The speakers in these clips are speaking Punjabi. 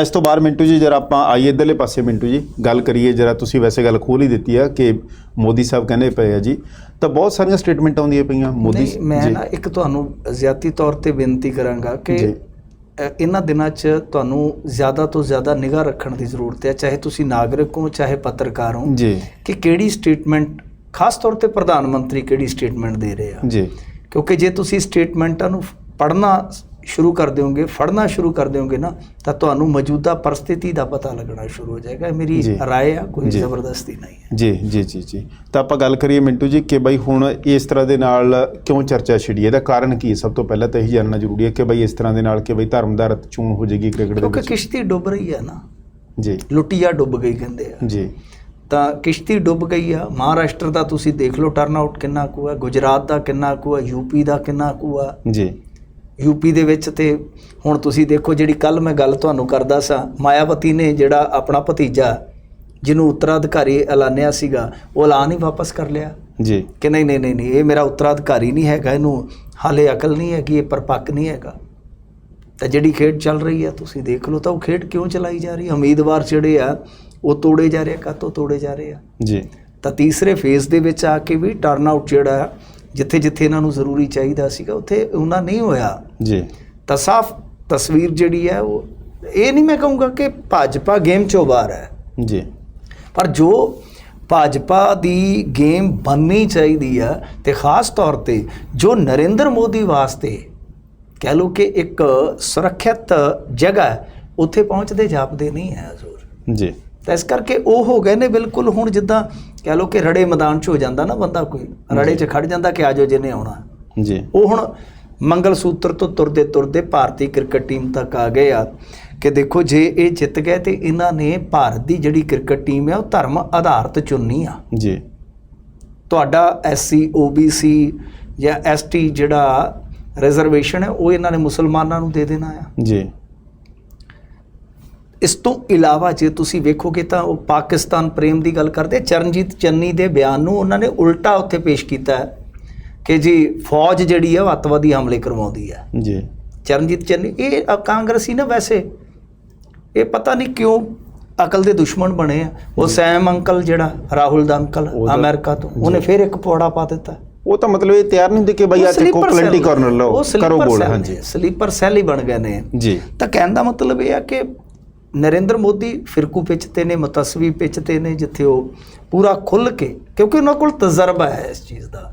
ਇਸ ਤੋਂ ਬਾਅਦ ਮਿੰਟੂ ਜੀ ਜਰਾ ਆਪਾਂ ਆਈਏ ਇਧਰਲੇ ਪਾਸੇ ਮਿੰਟੂ ਜੀ ਗੱਲ ਕਰੀਏ ਜਰਾ ਤੁਸੀਂ ਵੈਸੇ ਗੱਲ ਖੋਲ ਹੀ ਦਿੱਤੀ ਆ ਕਿ ਮੋਦੀ ਸਾਹਿਬ ਕਹਿੰਦੇ ਪਏ ਆ ਜੀ। ਤਾਂ ਬਹੁਤ ਸਾਰੀਆਂ ਸਟੇਟਮੈਂਟ ਆਉਂਦੀਆਂ ਪਈਆਂ ਮੋਦੀ ਨਹੀਂ, ਮੈਂ ਨਾ ਇੱਕ ਤੁਹਾਨੂੰ ਜ਼ਿਆਤੀ ਤੌਰ ਤੇ ਬੇਨਤੀ ਕਰਾਂਗਾ ਕਿ ਇਹਨਾਂ ਦਿਨਾਂ 'ਚ ਤੁਹਾਨੂੰ ਜ਼ਿਆਦਾ ਤੋਂ ਜ਼ਿਆਦਾ ਨਿਗਾਹ ਰੱਖਣ ਦੀ ਜ਼ਰੂਰਤ ਹੈ ਚਾਹੇ ਤੁਸੀਂ ਨਾਗਰਿਕ ਹੋ ਚਾਹੇ ਪੱਤਰਕਾਰ ਹੋ ਜੀ। ਕਿ ਕਿਹੜੀ ਸਟੇਟਮੈਂਟ ਖਾਸ ਤੌਰ ਤੇ ਪ੍ਰਧਾਨ ਮੰਤਰੀ ਕਿਹੜੀ ਸਟੇਟਮੈਂਟ ਦੇ ਰਹੇ ਆ। ਜੀ। ਕਿਉਂਕਿ ਜੇ ਤੁਸੀਂ ਸਟੇਟਮੈਂਟਾਂ ਨੂੰ ਪੜ੍ਹਨਾ ਸ਼ੁਰੂ ਕਰ ਦਿਓਗੇ ਫੜਨਾ ਸ਼ੁਰੂ ਕਰ ਦਿਓਗੇ ਨਾ ਤਾਂ ਤੁਹਾਨੂੰ ਮੌਜੂਦਾ ਪਰਿਸਥਿਤੀ ਦਾ ਪਤਾ ਲੱਗਣਾ ਸ਼ੁਰੂ ਹੋ ਜਾਏਗਾ। ਮੇਰੀ। ਰਾਏ ਆ ਕੋਈ। ਜ਼ਬਰਦਸਤੀ ਨਹੀਂ ਹੈ। ਜੀ ਜੀ ਜੀ ਜੀ। ਤਾਂ ਆਪਾਂ ਗੱਲ ਕਰੀਏ ਮਿੰਟੂ ਜੀ ਕਿ ਬਈ ਹੁਣ ਇਸ ਤਰ੍ਹਾਂ ਦੇ ਨਾਲ ਕਿਉਂ ਚਰਚਾ ਛਿੜੀ ਹੈ? ਇਹਦਾ ਕਾਰਨ ਕੀ ਹੈ? ਸਭ ਤੋਂ ਪਹਿਲਾਂ ਤਾਂ ਇਹ ਜਾਣਨਾ ਜ਼ਰੂਰੀ ਹੈ ਕਿ ਬਈ ਇਸ ਤਰ੍ਹਾਂ ਦੇ ਨਾਲ ਕਿ ਬਈ ਧਰਮਦਾਰਤ ਚੂਣ ਹੋ ਜਾਏਗੀ ਕ੍ਰਿਕਟ ਦੇ ਕਿਉਂਕਿ ਵਿੱਚ। ਕਿਸ਼ਤੀ ਡੁੱਬ ਰਹੀ ਹੈ ਨਾ। ਜੀ। ਲੁੱਟੀਆ ਡੁੱਬ ਗਈ ਕਹਿੰਦੇ ਆ। ਜੀ। ਤਾਂ ਕਿਸ਼ਤੀ ਡੁੱਬ ਗਈ ਆ। ਮਹਾਰਾਸ਼ਟਰ ਦਾ ਤੁਸੀਂ ਦੇਖ ਲਓ ਟਰਨ ਆਊਟ ਕਿੰਨਾ ਕੁ ਆ ਗੁਜਰਾਤ ਦਾ ਕਿੰਨਾ ਕੁ ਆ ਯੂਪੀ ਦਾ ਕਿੰਨਾ ਕੁ ਆ। ਜੀ। ਯੂਪੀ ਦੇ ਵਿੱਚ ਤੇ ਹੁਣ ਤੁਸੀਂ ਦੇਖੋ ਜਿਹੜੀ ਕੱਲ ਮੈਂ ਗੱਲ ਤੁਹਾਨੂੰ ਕਰਦਾ ਸਾਂ ਮਾਇਆਵਤੀ ਨੇ ਜਿਹੜਾ ਆਪਣਾ ਭਤੀਜਾ ਜਿਹਨੂੰ ਉੱਤਰਾਧਿਕਾਰੀ ਐਲਾਨਿਆ ਸੀਗਾ ਉਹ ਐਲਾਨ ਹੀ ਵਾਪਸ ਕਰ ਲਿਆ। ਜੀ। ਕਿ ਨਹੀਂ ਨਹੀਂ ਨਹੀਂ ਇਹ ਮੇਰਾ ਉੱਤਰਾਧਿਕਾਰੀ ਨਹੀਂ ਹੈਗਾ ਇਹਨੂੰ ਹਾਲੇ ਅਕਲ ਨਹੀਂ ਹੈਗੀ ਇਹ ਪਰਪੱਕ ਨਹੀਂ ਹੈਗਾ। ਤਾਂ ਜਿਹੜੀ ਖੇਡ ਚੱਲ ਰਹੀ ਆ ਤੁਸੀਂ ਦੇਖ ਲਓ ਤਾਂ ਉਹ ਖੇਡ ਕਿਉਂ ਚਲਾਈ ਜਾ ਰਹੀ ਆ? ਉਮੀਦਵਾਰ ਜਿਹੜੇ ਆ ਉਹ ਤੋੜੇ ਜਾ ਰਹੇ ਆ ਕਾਤੋਂ ਤੋੜੇ ਜਾ ਰਹੇ ਆ? ਜੀ। ਤਾਂ ਤੀਸਰੇ ਫੇਜ਼ ਦੇ ਵਿੱਚ ਆ ਕੇ ਵੀ ਟਰਨ ਆਊਟ ਜਿਹੜਾ ਜਿੱਥੇ ਜਿੱਥੇ ਇਹਨਾਂ ਨੂੰ ਜ਼ਰੂਰੀ ਚਾਹੀਦਾ ਸੀਗਾ ਉੱਥੇ ਉਹਨਾਂ ਨਹੀਂ ਹੋਇਆ। ਜੀ। ਤਾਂ ਸਾਫ਼ ਤਸਵੀਰ ਜਿਹੜੀ ਹੈ ਉਹ ਇਹ ਨਹੀਂ ਮੈਂ ਕਹੂੰਗਾ ਕਿ ਭਾਜਪਾ ਗੇਮ ਚੋਂ ਬਾਹਰ ਹੈ। ਜੀ। ਪਰ ਜੋ ਭਾਜਪਾ ਦੀ ਗੇਮ ਬਣਨੀ ਚਾਹੀਦੀ ਆ ਤੇ ਖਾਸ ਤੌਰ ਤੇ ਜੋ ਨਰਿੰਦਰ ਮੋਦੀ ਵਾਸਤੇ ਕਹਿ ਲਓ ਕਿ ਇੱਕ ਸੁਰੱਖਿਅਤ ਜਗ੍ਹਾ ਉੱਥੇ ਪਹੁੰਚਦੇ ਜਾਪਦੇ ਨਹੀਂ ਹੈ ਹਜ਼ੂਰ। ਜੀ। ਤਾਂ ਇਸ ਕਰਕੇ ਉਹ ਹੋ ਗਏ ਨੇ ਬਿਲਕੁਲ ਹੁਣ ਜਿੱਦਾਂ ਕਹਿ ਲਓ ਕਿ ਰੜੇ ਮੈਦਾਨ 'ਚ ਹੋ ਜਾਂਦਾ ਨਾ ਬੰਦਾ ਕੋਈ ਰੜੇ 'ਚ ਖੜ ਜਾਂਦਾ ਕਿ ਆਜੋ ਜਿਹਨੇ ਆਉਣਾ। ਜੀ। ਉਹ ਹੁਣ ਮੰਗਲ ਸੂਤਰ ਤੋਂ ਤੁਰਦੇ ਤੁਰਦੇ ਭਾਰਤੀ ਕ੍ਰਿਕਟ ਟੀਮ ਤੱਕ ਆ ਗਏ ਆ ਕਿ ਦੇਖੋ ਜੇ ਇਹ ਜਿੱਤ ਗਏ ਤੇ ਇਹਨਾਂ ਨੇ ਭਾਰਤ ਦੀ ਜਿਹੜੀ ਕ੍ਰਿਕਟ ਟੀਮ ਹੈ ਉਹ ਧਰਮ ਆਧਾਰਿਤ ਚੁਣਨੀ ਆ। ਜੀ। ਤੁਹਾਡਾ ਐਸਸੀ ਓਬੀਸੀ ਜਾਂ ਐਸਟੀ ਜਿਹੜਾ ਰਿਜ਼ਰਵੇਸ਼ਨ ਹੈ ਉਹ ਇਹਨਾਂ ਨੇ ਮੁਸਲਮਾਨਾਂ ਨੂੰ ਦੇ ਦੇਣਾ ਆ। ਜੀ। ਇਸ ਤੋਂ ਇਲਾਵਾ ਜੇ ਤੁਸੀਂ ਵੇਖੋਗੇ ਤਾਂ ਉਹ ਪਾਕਿਸਤਾਨ ਪ੍ਰੇਮ ਦੀ ਗੱਲ ਕਰਦੇ ਚਰਨਜੀਤ ਚੰਨੀ ਦੇ ਬਿਆਨ ਨੂੰ ਉਹਨਾਂ ਨੇ ਉਲਟਾ ਉੱਥੇ ਪੇਸ਼ ਕੀਤਾ ਹੈ ਕਿ ਜੀ ਫੌਜ ਜਿਹੜੀ ਹੈ ਉਹ ਅੱਤਵਾਦੀ ਹਮਲੇ ਕਰਵਾਉਂਦੀ ਹੈ। ਜੀ। ਚਰਨਜੀਤ ਚੰਨੀ ਇਹ ਕਾਂਗਰਸੀ ਨਾ ਵੈਸੇ। ਇਹ ਪਤਾ ਨਹੀਂ ਕਿਉਂ ਅਕਲ ਦੇ ਦੁਸ਼ਮਣ ਬਣੇ ਆ। ਉਹ ਸੈਮ ਅੰਕਲ ਜਿਹੜਾ ਰਾਹੁਲ ਦਾ ਅੰਕਲ ਅਮਰੀਕਾ ਤੋਂ ਉਹਨੇ ਫਿਰ ਇੱਕ ਪੌੜਾ ਪਾ ਦਿੱਤਾ। ਉਹ ਤਾਂ ਮਤਲਬ ਇਹ ਤਿਆਰ ਨਹੀਂ ਹੁੰਦੇ ਕਿ ਬਈ ਆ ਚੱਕੋ ਪਲੈਂਟੀ ਕਾਰਨਰ ਲਓ ਕਰੋ ਗੋਲ ਹਾਂਜੀ। ਸਲੀਪਰ ਸੈੱਲ ਹੀ ਬਣ ਗਏ ਨੇ। ਜੀ। ਤਾਂ ਕਹਿਣ ਦਾ ਮਤਲਬ ਇਹ ਆ ਕਿ ਨਰਿੰਦਰ ਮੋਦੀ ਫਿਰਕੂ ਪਿੱਚ ਤੇ ਨੇ, ਮਤਸਵੀ ਪਿੱਚ ਤੇ ਨੇ, ਜਿੱਥੇ ਉਹ ਪੂਰਾ ਖੁੱਲ ਕੇ, ਕਿਉਂਕਿ ਉਹਨਾਂ ਕੋਲ ਤਜਰਬਾ ਹੈ ਇਸ ਚੀਜ਼ ਦਾ।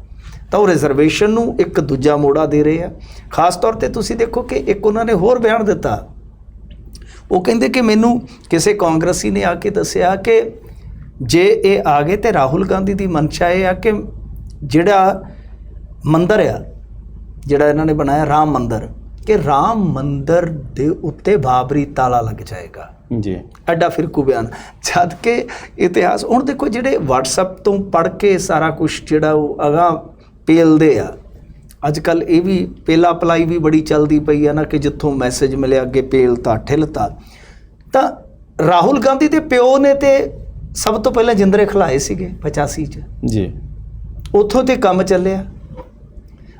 ਤਾਂ ਉਹ ਰਿਜ਼ਰਵੇਸ਼ਨ ਨੂੰ ਇੱਕ ਦੂਜਾ ਮੋੜਾ ਦੇ ਰਹੇ ਆ। ਖਾਸ ਤੌਰ ਤੇ ਤੁਸੀਂ ਦੇਖੋ ਕਿ ਇੱਕ ਉਹਨਾਂ ਨੇ ਹੋਰ ਬਿਆਨ ਦਿੱਤਾ। ਉਹ ਕਹਿੰਦੇ ਕਿ ਮੈਨੂੰ ਕਿਸੇ ਕਾਂਗਰਸੀ ਨੇ ਆ ਕੇ ਦੱਸਿਆ ਕਿ ਜੇ ਇਹ ਆ ਗਏ ਤੇ ਰਾਹੁਲ ਗਾਂਧੀ ਦੀ ਮਨਸ਼ਾ ਇਹ ਆ ਕਿ ਜਿਹੜਾ ਮੰਦਰ ਆ, ਜਿਹੜਾ ਇਹਨਾਂ ਨੇ ਬਣਾਇਆ ਰਾਮ ਮੰਦਰ ਕਿ ਰਾਮ ਮੰਦਰ ਦੇ ਉੱਤੇ ਬਾਬਰੀ ਤਾਲਾ ਲੱਗ ਜਾਏਗਾ। ਜੀ। ਐਡਾ ਫਿਰਕੂ ਬਿਆਨ ਜਦ ਕਿ ਇਤਿਹਾਸ ਹੁਣ ਦੇਖੋ ਜਿਹੜੇ WhatsApp ਤੋਂ ਪੜ ਕੇ ਸਾਰਾ ਕੁਝ ਜਿਹੜਾ ਉਹ ਅਗਾ ਪੇਲਦੇ ਆ। ਅੱਜ ਕੱਲ ਇਹ ਵੀ ਪੇਲਾ ਅਪਲਾਈ ਵੀ ਬੜੀ ਚੱਲਦੀ ਪਈ ਆ ਨਾ ਕਿ ਜਿੱਥੋਂ ਮੈਸੇਜ ਮਿਲਿਆ ਅੱਗੇ ਪੇਲਤਾ ਠਿਲਤਾ। ਤਾਂ ਰਾਹੁਲ ਗਾਂਧੀ ਦੇ ਪਿਓ ਨੇ ਤੇ ਸਭ ਤੋਂ ਪਹਿਲਾਂ ਜਿੰਦਰੇ ਖਿਲਾਏ ਸੀਗੇ 85 ਚ। ਜੀ। ਉੱਥੋਂ ਤੇ ਕੰਮ ਚੱਲਿਆ।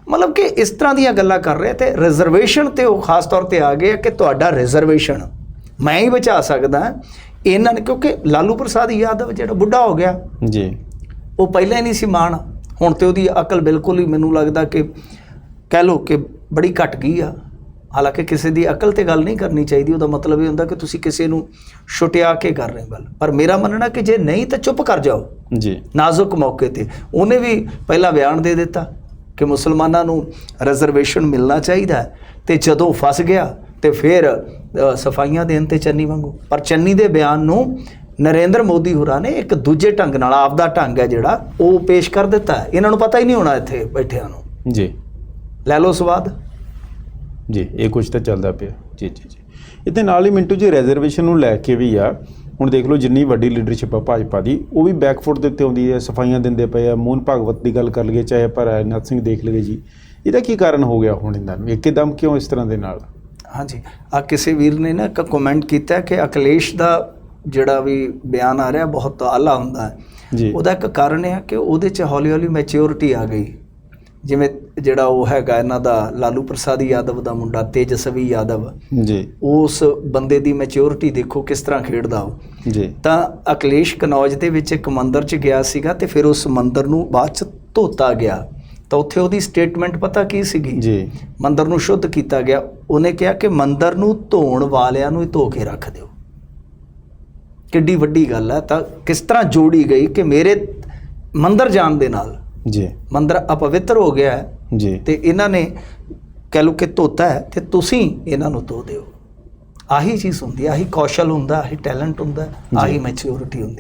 ਮਤਲਬ ਕਿ ਇਸ ਤਰ੍ਹਾਂ ਦੀਆਂ ਗੱਲਾਂ ਕਰ ਰਹੇ ਤੇ ਰਿਜ਼ਰਵੇਸ਼ਨ ਤੇ ਉਹ ਖਾਸ ਤੌਰ ਤੇ ਆ ਗਏ ਕਿ ਤੁਹਾਡਾ ਰਿਜ਼ਰਵੇਸ਼ਨ ਮੈਂ ਹੀ ਬਚਾ ਸਕਦਾ ਇਹਨਾਂ ਨੇ ਕਿਉਂਕਿ ਲਾਲੂ ਪ੍ਰਸਾਦ ਯਾਦਵ ਜਿਹੜਾ ਬੁੱਢਾ ਹੋ ਗਿਆ। ਜੀ। ਉਹ ਪਹਿਲਾਂ ਹੀ ਨਹੀਂ ਸੀ ਮਾਣ ਹੁਣ ਤੇ ਉਹਦੀ ਅਕਲ ਬਿਲਕੁਲ ਹੀ ਮੈਨੂੰ ਲੱਗਦਾ ਕਿ ਕਹਿ ਲੋ ਕਿ ਬੜੀ ਘਟ ਗਈ ਆ। ਹਾਲਾਂਕਿ ਕਿਸੇ ਦੀ ਅਕਲ ਤੇ ਗੱਲ ਨਹੀਂ ਕਰਨੀ ਚਾਹੀਦੀ ਉਹਦਾ ਮਤਲਬ ਇਹ ਹੁੰਦਾ ਕਿ ਤੁਸੀਂ ਕਿਸੇ ਨੂੰ ਛੁਟਿਆ ਕੇ ਕਰ ਰਹੇ ਗੱਲ। ਪਰ ਮੇਰਾ ਮੰਨਣਾ ਕਿ ਜੇ ਨਹੀਂ ਤਾਂ ਚੁੱਪ ਕਰ ਜਾਓ। ਜੀ। ਨਾਜ਼ੁਕ ਮੌਕੇ ਤੇ। ਉਹਨੇ ਵੀ ਪਹਿਲਾ ਬਿਆਨ ਦੇ ਦਿੱਤਾ। ਕਿ ਮੁਸਲਮਾਨਾਂ ਨੂੰ ਰਿਜ਼ਰਵੇਸ਼ਨ ਮਿਲਣਾ ਚਾਹੀਦਾ ਹੈ। ਤੇ ਜਦੋਂ ਫਸ ਗਿਆ ਤੇ ਫਿਰ ਸਫਾਈਆਂ ਦੇਣ ਤੇ ਚੰਨੀ ਵਾਂਗੂ। ਪਰ ਚੰਨੀ ਦੇ ਬਿਆਨ ਨੂੰ ਨਰਿੰਦਰ ਮੋਦੀ ਹੋਰਾਂ ਨੇ ਇੱਕ ਦੂਜੇ ਢੰਗ ਨਾਲ ਆਪਦਾ ਢੰਗ ਹੈ ਜਿਹੜਾ ਉਹ ਪੇਸ਼ ਕਰ ਦਿੱਤਾ। ਇਹਨਾਂ ਨੂੰ ਪਤਾ ਹੀ ਨਹੀਂ ਹੋਣਾ ਇੱਥੇ ਬੈਠਿਆਂ ਨੂੰ। ਜੀ। ਲੈ ਲਓ ਸਵਾਦ। ਜੀ ਇਹ ਕੁਝ ਤਾਂ ਚੱਲਦਾ ਪਿਆ। ਜੀ ਜੀ ਜੀ। ਇਹਦੇ ਨਾਲ ਹੀ ਮਿੰਟੂ ਜੀ ਰਿਜ਼ਰਵੇਸ਼ਨ ਨੂੰ ਲੈ ਕੇ ਵੀ ਆ ਹੁਣ ਦੇਖ ਲਓ ਜਿੰਨੀ ਵੱਡੀ ਲੀਡਰਸ਼ਿਪ ਆ ਭਾਜਪਾ ਦੀ ਉਹ ਵੀ ਬੈਕਫੁੱਟ ਦੇ ਉੱਤੇ ਆਉਂਦੀ ਹੈ ਸਫਾਈਆਂ ਦਿੰਦੇ ਪਏ ਆ ਮੋਹਨ ਭਾਗਵਤ ਦੀ ਗੱਲ ਕਰ ਲਈਏ ਚਾਹੇ ਆਪਾਂ ਰਾਜਨਾਥ ਸਿੰਘ ਦੇਖ ਲਈਏ ਜੀ ਇਹਦਾ ਕੀ ਕਾਰਨ ਹੋ ਗਿਆ ਹੁਣ ਇਹਨਾਂ ਨੂੰ? ਇੱਕਦਮ ਕਿਉਂ ਇਸ ਤਰ੍ਹਾਂ ਦੇ ਨਾਲ? ਹਾਂਜੀ ਆ ਕਿਸੇ ਵੀਰ ਨੇ ਨਾ ਇੱਕ ਕਮੈਂਟ ਕੀਤਾ ਕਿ ਅਖਿਲੇਸ਼ ਦਾ ਜਿਹੜਾ ਵੀ ਬਿਆਨ ਆ ਰਿਹਾ ਬਹੁਤ ਆਲਾ ਹੁੰਦਾ ਹੈ। ਜੀ। ਉਹਦਾ ਇੱਕ ਕਾਰਨ ਇਹ ਹੈ ਕਿ ਉਹਦੇ ਚ ਹੌਲੀ ਹੌਲੀ ਮੈਚਿਓਰਿਟੀ ਆ ਗਈ। ਜਿਵੇਂ ਜਿਹੜਾ ਉਹ ਹੈਗਾ ਇਹਨਾਂ ਦਾ ਲਾਲੂ ਪ੍ਰਸਾਦ ਯਾਦਵ ਦਾ ਮੁੰਡਾ ਤੇਜਸਵੀ ਯਾਦਵ। ਜੀ। ਉਸ ਬੰਦੇ ਦੀ ਮੈਚਿਓਰਿਟੀ ਦੇਖੋ ਕਿਸ ਤਰ੍ਹਾਂ ਖੇਡਦਾ ਉਹ। ਜੀ। ਤਾਂ ਅਕਲੇਸ਼ ਕਨੌਜ ਦੇ ਵਿੱਚ ਇੱਕ ਮੰਦਿਰ 'ਚ ਗਿਆ ਸੀਗਾ ਤੇ ਫਿਰ ਉਸ ਮੰਦਿਰ ਨੂੰ ਬਾਅਦ 'ਚ ਧੋਤਾ ਗਿਆ। ਤਾਂ ਉੱਥੇ ਉਹਦੀ ਸਟੇਟਮੈਂਟ ਪਤਾ ਕੀ ਸੀਗੀ? ਜੀ। ਮੰਦਿਰ ਨੂੰ ਸ਼ੁੱਧ ਕੀਤਾ ਗਿਆ। ਉਹਨੇ ਕਿਹਾ ਕਿ ਮੰਦਿਰ ਨੂੰ ਧੋਣ ਵਾਲਿਆਂ ਨੂੰ ਹੀ ਧੋ ਕੇ ਰੱਖ ਦਿਓ। ਕਿੱਡੀ ਵੱਡੀ ਗੱਲ ਹੈ ਤਾਂ ਕਿਸ ਤਰ੍ਹਾਂ ਜੋੜੀ ਗਈ ਕਿ ਮੇਰੇ ਮੰਦਿਰ ਜਾਣ ਦੇ ਨਾਲ ਜੀ। ਮੰਦਿਰ ਅਪਵਿੱਤਰ ਹੋ ਗਿਆ ਹੈ ਜੀ। ਤੇ ਇਹਨਾਂ ਨੇ ਕਹਿ ਲਓ ਕਿ ਧੋਤਾ ਹੈ ਤੇ ਤੁਸੀਂ ਇਹਨਾਂ ਨੂੰ ਧੋ ਦਿਓ। ਆਹੀ ਚੀਜ਼ ਹੁੰਦੀ ਹੈ ਆਹੀ ਕੌਸ਼ਲ ਹੁੰਦਾ ਆਹੀ ਟੈਲੈਂਟ ਹੁੰਦਾ ਆਹੀ ਮੈਚਿਓਰਿਟੀ ਹੁੰਦੀ